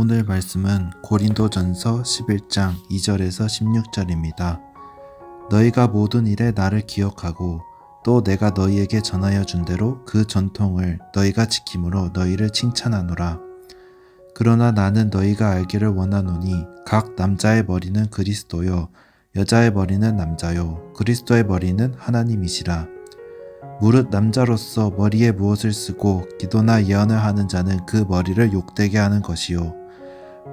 오늘 말씀은 고린도전서 11장 2절에서 16절입니다. 너희가 모든 일에 나를 기억하고 또 내가 너희에게 전하여 준 대로 그 전통을 너희가 지킴으로 너희를 칭찬하노라. 그러나 나는 너희가 알기를 원하노니 각 남자의 머리는 그리스도요 여자의 머리는 남자요 그리스도의 머리는 하나님이시라. 무릇 남자로서 머리에 무엇을 쓰고 기도나 예언을 하는 자는 그 머리를 욕되게 하는 것이요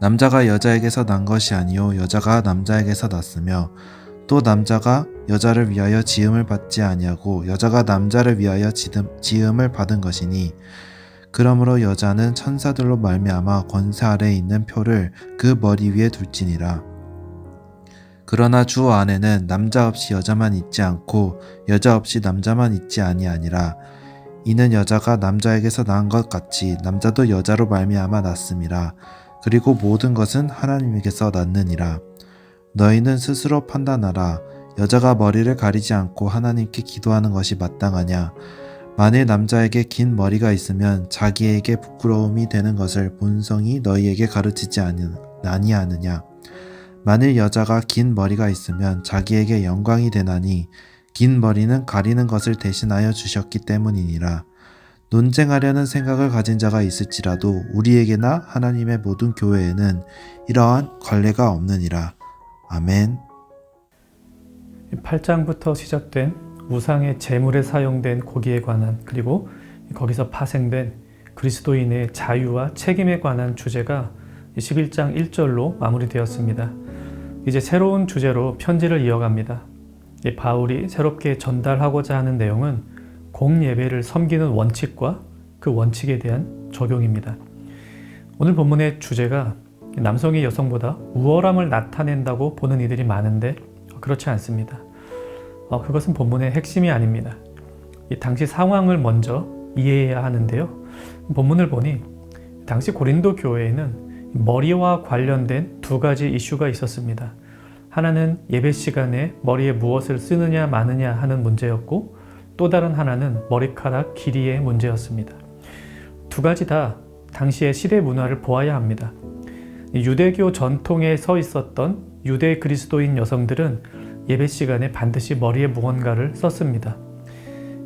남자가 여자에게서 난 것이 아니요 여자가 남자에게서 났으며 또 남자가 여자를 위하여 지음을 받지 아니하고 여자가 남자를 위하여 지음 을 받은 것이니 그러므로 여자는 천사들로 말미암아 권세 아래에 있는 표를 그 머리 위에 둘지니라. 그러나 주 안에는 남자 없이 여자만 있지 않고 여자 없이 남자만 있지 아니하니라 이는 여자가 남자에게서 낳은 것 같이 남자도 여자로 말미암아 낳습니다. 그리고 모든 것은 하나님에게서 낳느니라. 너희는 스스로 판단하라. 여자가 머리를 가리지 않고 하나님께 기도하는 것이 마땅하냐? 만일 남자에게 긴 머리가 있으면 자기에게 부끄러움이 되는 것을 본성이 너희에게 가르치지 아니하느냐? 만일 여자가 긴 머리가 있으면 자기에게 영광이 되나니 긴 머리는 가리는 것을 대신하여 주셨기 때문이니라. 논쟁하려는 생각을 가진 자가 있을지라도 우리에게나 하나님의 모든 교회에는 이러한 관례가 없느니라. 아멘. 8장부터 시작된 우상의 제물에 사용된 고기에 관한 그리고 거기서 파생된 그리스도인의 자유와 책임에 관한 주제가 11장 1절로 마무리되었습니다. 이제 새로운 주제로 편지를 이어갑니다. 바울이 새롭게 전달하고자 하는 내용은 공예배를 섬기는 원칙과 그 원칙에 대한 적용입니다. 오늘 본문의 주제가 남성이 여성보다 우월함을 나타낸다고 보는 이들이 많은데 그렇지 않습니다. 어, 그것은 본문의 핵심이 아닙니다. 당시 상황을 먼저 이해해야 하는데요. 본문을 보니 당시 고린도 교회에는 머리와 관련된 두 가지 이슈가 있었습니다. 하나는 예배 시간에 머리에 무엇을 쓰느냐 마느냐 하는 문제였고 또 다른 하나는 머리카락 길이의 문제였습니다. 두 가지 다 당시의 시대 문화를 보아야 합니다. 유대교 전통에 서 있었던 유대 그리스도인 여성들은 예배 시간에 반드시 머리에 무언가를 썼습니다.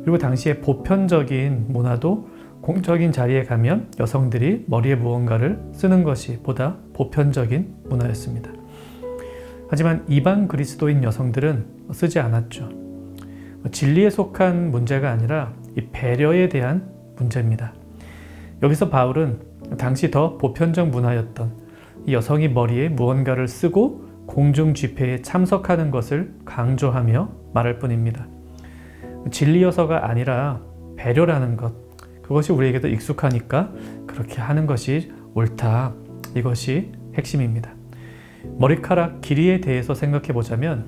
그리고 당시의 보편적인 문화도 공적인 자리에 가면 여성들이 머리에 무언가를 쓰는 것이 보다 보편적인 문화였습니다. 하지만 이방 그리스도인 여성들은 쓰지 않았죠. 진리에 속한 문제가 아니라 배려에 대한 문제입니다. 여기서 바울은 당시 더 보편적 문화였던 여성이 머리에 무언가를 쓰고 공중 집회에 참석하는 것을 강조하며 말할 뿐입니다. 진리여서가 아니라 배려라는 것, 그것이 우리에게도 익숙하니까 그렇게 하는 것이 옳다. 이것이 핵심입니다. 머리카락 길이에 대해서 생각해 보자면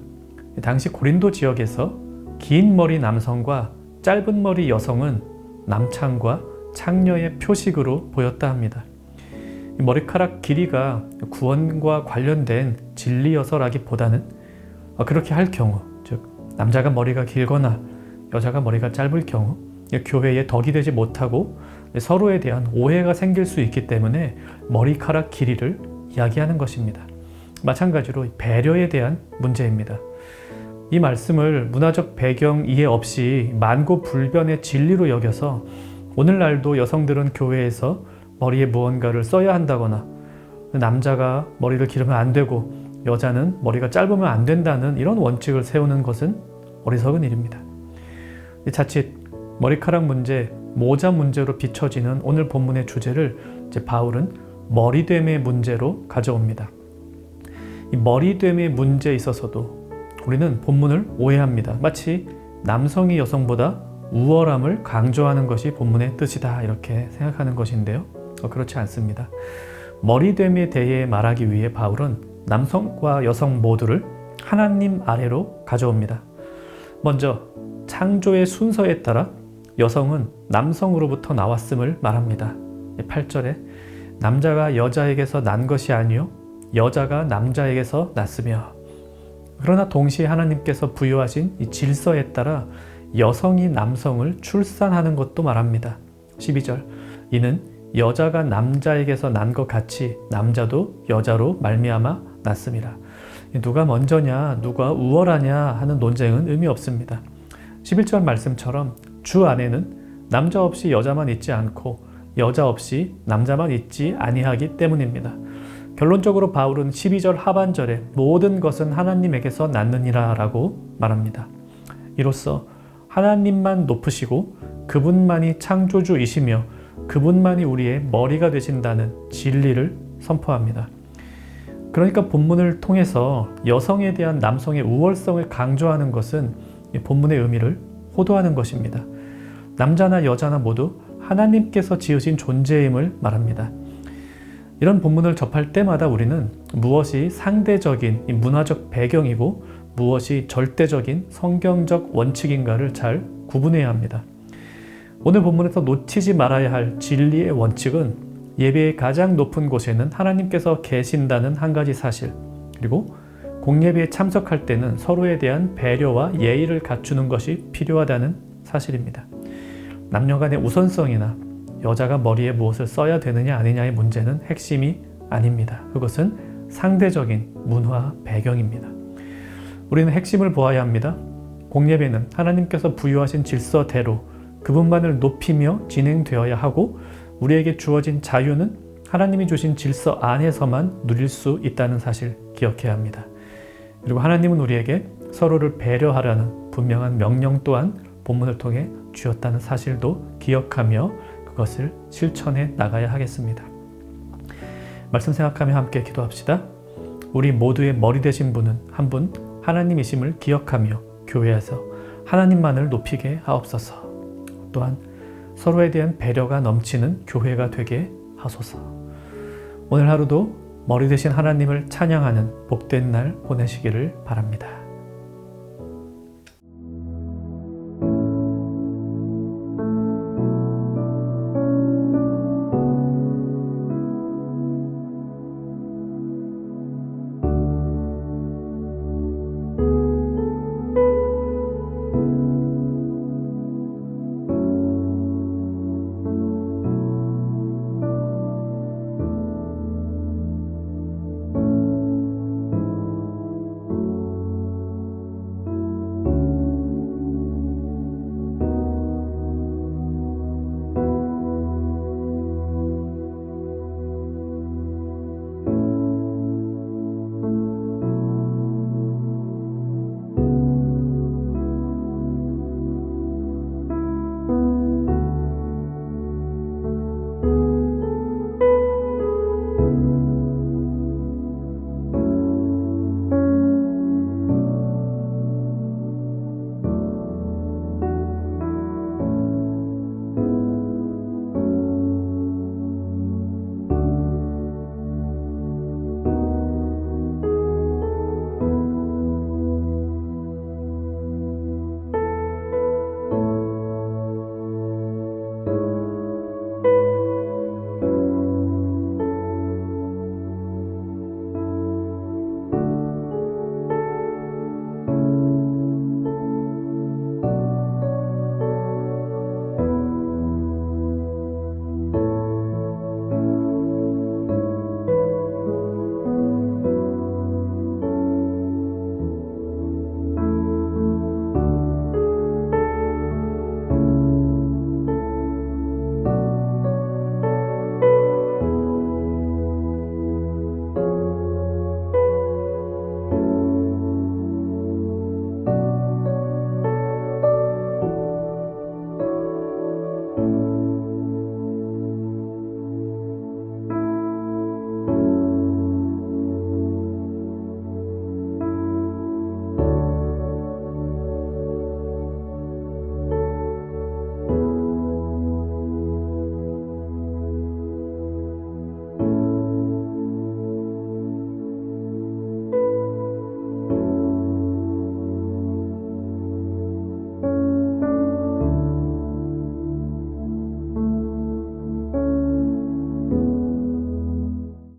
당시 고린도 지역에서 긴 머리 남성과 짧은 머리 여성은 남창과 창녀의 표식으로 보였다 합니다. 머리카락 길이가 구원과 관련된 진리여서라기보다는 그렇게 할 경우, 즉 남자가 머리가 길거나 여자가 머리가 짧을 경우 교회에 덕이 되지 못하고 서로에 대한 오해가 생길 수 있기 때문에 머리카락 길이를 이야기하는 것입니다. 마찬가지로 배려에 대한 문제입니다. 이 말씀을 문화적 배경 이해 없이 만고불변의 진리로 여겨서 오늘날도 여성들은 교회에서 머리에 무언가를 써야 한다거나 남자가 머리를 기르면 안 되고 여자는 머리가 짧으면 안 된다는 이런 원칙을 세우는 것은 어리석은 일입니다. 자칫 머리카락 문제, 모자 문제로 비춰지는 오늘 본문의 주제를 이제 바울은 머리됨의 문제로 가져옵니다. 이 머리됨의 문제에 있어서도 우리는 본문을 오해합니다. 마치 남성이 여성보다 우월함을 강조하는 것이 본문의 뜻이다 이렇게 생각하는 것인데요. 어, 그렇지 않습니다. 머리됨에 대해 말하기 위해 바울은 남성과 여성 모두를 하나님 아래로 가져옵니다. 먼저 창조의 순서에 따라 여성은 남성으로부터 나왔음을 말합니다. 8절에 남자가 여자에게서 난 것이 아니요 여자가 남자에게서 났으며 그러나 동시에 하나님께서 부여하신 이 질서에 따라 여성이 남성을 출산하는 것도 말합니다. 12절 이는 여자가 남자에게서 난 것 같이 남자도 여자로 말미암아 났습니다. 누가 먼저냐 누가 우월하냐 하는 논쟁은 의미 없습니다. 11절 말씀처럼 주 안에는 남자 없이 여자만 있지 않고 여자 없이 남자만 있지 아니하기 때문입니다. 결론적으로 바울은 12절 하반절에 모든 것은 하나님에게서 났느니라 라고 말합니다. 이로써 하나님만 높으시고 그분만이 창조주이시며 그분만이 우리의 머리가 되신다는 진리를 선포합니다. 그러니까 본문을 통해서 여성에 대한 남성의 우월성을 강조하는 것은 이 본문의 의미를 호도하는 것입니다. 남자나 여자나 모두 하나님께서 지으신 존재임을 말합니다. 이런 본문을 접할 때마다 우리는 무엇이 상대적인 이 문화적 배경이고 무엇이 절대적인 성경적 원칙인가를 잘 구분해야 합니다. 오늘 본문에서 놓치지 말아야 할 진리의 원칙은 예배의 가장 높은 곳에는 하나님께서 계신다는 한 가지 사실, 그리고 공예배에 참석할 때는 서로에 대한 배려와 예의를 갖추는 것이 필요하다는 사실입니다. 남녀 간의 우선성이나 여자가 머리에 무엇을 써야 되느냐 아니냐의 문제는 핵심이 아닙니다. 그것은 상대적인 문화 배경입니다. 우리는 핵심을 보아야 합니다. 공예배는 하나님께서 부여하신 질서대로 그분만을 높이며 진행되어야 하고 우리에게 주어진 자유는 하나님이 주신 질서 안에서만 누릴 수 있다는 사실 기억해야 합니다. 그리고 하나님은 우리에게 서로를 배려하라는 분명한 명령 또한 본문을 통해 주었다는 사실도 기억하며 그것을 실천해 나가야 하겠습니다. 말씀 생각하며 함께 기도합시다. 우리 모두의 머리 되신 분은 한 분 하나님이심을 기억하며 교회에서 하나님만을 높이게 하옵소서. 또한 서로에 대한 배려가 넘치는 교회가 되게 하소서. 오늘 하루도 머리 대신 하나님을 찬양하는 복된 날 보내시기를 바랍니다.